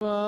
Bye.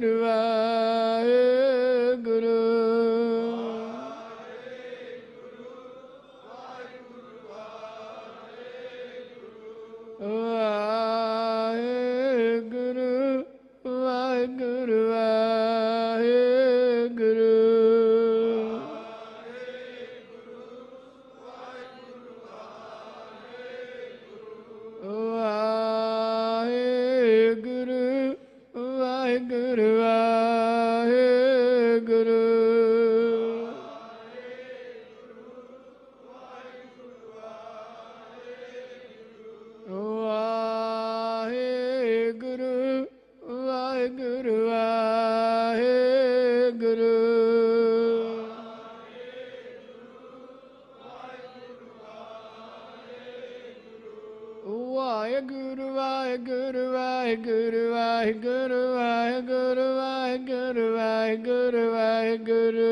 do do Vaheguru, Vaheguru.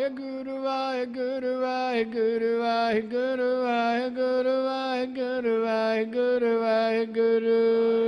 Vaheguru, Vaheguru, Vaheguru, Vaheguru, Vaheguru, Vaheguru, Vaheguru, Guru.